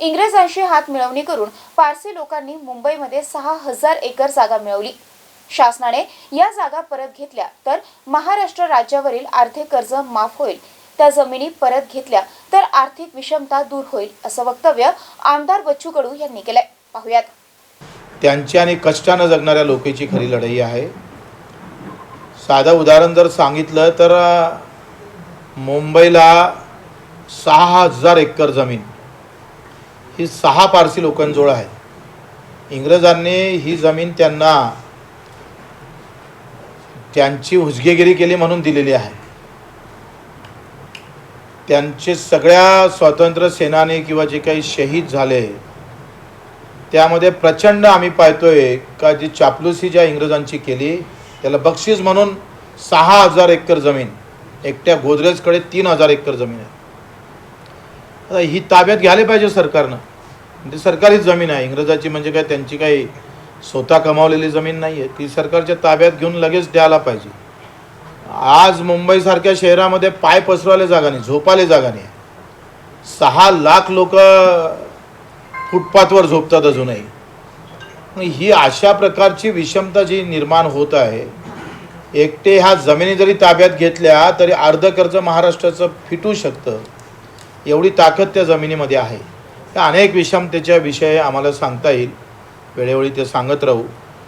इंग्रजांशी हात मिळवणी करून पारसी लोकांनी मुंबईमध्ये सहा हजार एकर जागा मिळवली. शासनाने या जागा परत घेतल्या तर महाराष्ट्र राज्यावरील आर्थिक कर्ज माफ होईल. त्या जमिनी परत घेतल्या तर आर्थिक विषमता दूर होईल असं वक्तव्य आमदार बच्चू कडू यांनी केलंय. पाहुयात. त्यांची आणि कष्टानं जगणाऱ्या लोकांची खरी लढाई आहे. साधं उदाहरण जर सांगितलं तर मुंबईला सहा हजार एकर जमीन ही सहा पारसी लोकांजवळ आहे इंग्रजांनी ही जमीन त्यांना त्यांची हुजगेगिरी केली म्हणून दिलेली आहे. त्यांचे सगळ्या स्वातंत्र्य सेनानी किंवा जे काही शहीद झाले त्यामध्ये प्रचंड आम्ही पाहतोय का जी चापलुसी ज्या इंग्रजांची केली त्याला बक्षीस म्हणून सहा हजार एकर जमीन एकट्या गोदरेजकडे तीन हजार एकर जमीन आहे. आता ही ताब्यात घ्यायला पाहिजे सरकारनं. म्हणजे सरकारीच जमीन आहे. इंग्रजाची म्हणजे काय त्यांची काही स्वतः कमावलेली जमीन नाही आहे ती सरकारच्या ताब्यात घेऊन लगेच द्यायला पाहिजे. आज मुंबईसारख्या शहरामध्ये पाय पसरवायला जागा नाही झोपायला जागा नाही. सहा लाख लोक फुटपाथवर झोपतात अजूनही. ही अशा प्रकारची विषमता जी निर्माण होत आहे एकटे ह्या जमिनी जरी ताब्यात घेतल्या तरी अर्ध कर्ज महाराष्ट्राचं फिटू शकतं. एवढी ताकद त्या जमिनीमध्ये आहे. अनेक विषमतेच्या विषय आम्हाला सांगता येईल. वेळोवेळी ते सांगत राहू.